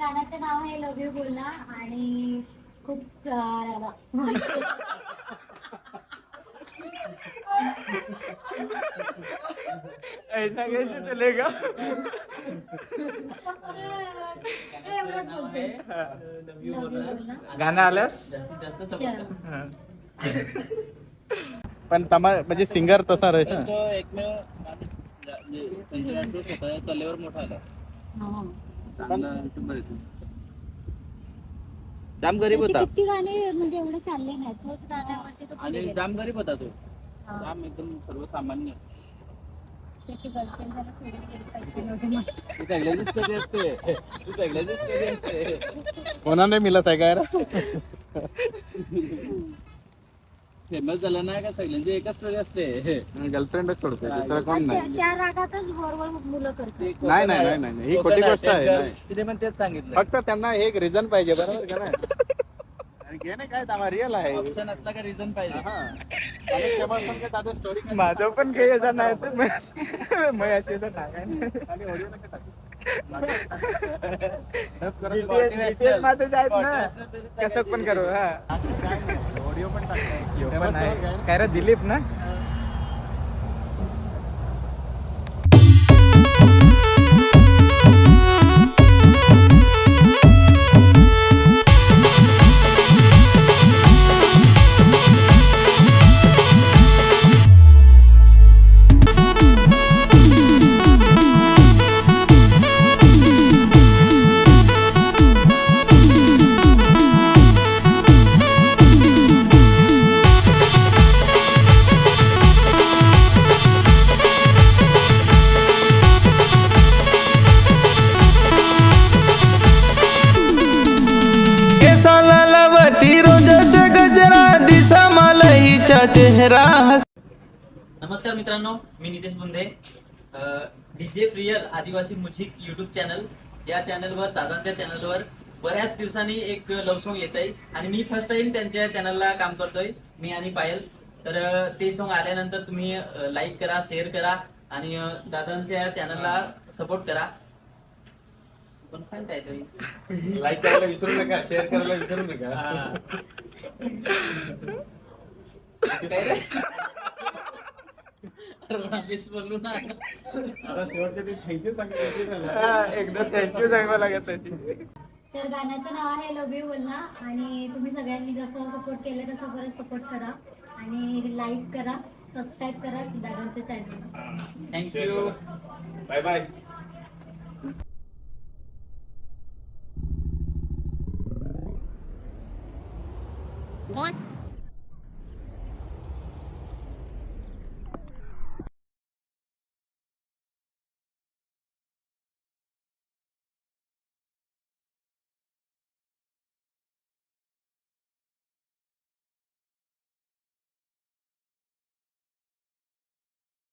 गाण्याचं नाव आहे लव यू बोलना आणि खूप ऐसा कैसे चलेगा एवढंच बोलते लव यू बोलना गाणं आल्यास. हा. पण तमा म्हणजे सिंगर तसा राहील ना. तो एकमेव ज्या- म्हणजे कलेवर मोठा आला हा. चांगला YouTuber आहे तो. जाम गरीब त्याचे होता किती गाणे म्हणजे एवढे चालले नाही तोच गाण्यावरती तो पुढे आणि गेला. जाम गरीब होता तो हा. जाम एकदम सर्वसामान्य त्याची गर्लफ्रेंड त्याला सोडून गेली पैसे नव्हते मग तू सगळ्याचीच कधी असते तू सगळ्याचीच कधी असते कोणाने मिळत आहे काय रे? फेमस झाला नाही का सगळ्यांची एकच स्टोरी असते. गर्लफ्रेंडच सोडतोय दुसरं कोण नाही. त्या रागातच बरोबर मुलं करतात. ते नाही, नाही, नाही, नाही, ही खोटी गोष्ट आहे. नाही. तिने पण तेच सांगितलं. फक्त त्यांना एक रिझन पाहिजे बरोबर का नाही? घे काय तमा रिअल आहे. ऑप्शन असला का रिझन पाहिजे? हा. माझं पण काही याचा नाही तर मग- असे तर मध्ये जायत ना. कसं पण करू हा. ऑडिओ पण ना? काय रे दिलीप ना? केसाला लावती रोजाचा गजरा दिसा मला हिचा चेहरा नमस्कार मित्रांनो मी नितेश बुंदे. डीजे प्रियल आदिवासी मुझिक युट्यूब चॅनल या चॅनलवर दादांच्या चॅनलवर बऱ्याच दिवसांनी एक लव सॉन्ग येत आहे आणि मी फर्स्ट टाइम त्यांच्या चॅनलला काम करतोय मी आणि पायल. तर ते सॉन्ग आल्यानंतर तुम्ही लाईक करा शेअर करा आणि दादांच्या चॅनलला सपोर्ट करा. पण सांग काहीतरी लाईक करायला विसरू नका शेअर करायला विसरू नका. शेवटच्या थँक्यू सांगितलं हा, एकदा थँक्यू सांगावं लागत त्याची तर गाण्याचं नाव आहे लव यू बोलना आणि तुम्ही सगळ्यांनी जसं सपोर्ट केलं तसं परत सपोर्ट करा. आणि लाईक करा सबस्क्राईब करा दादांच्या channel thank you bye bye Yeah.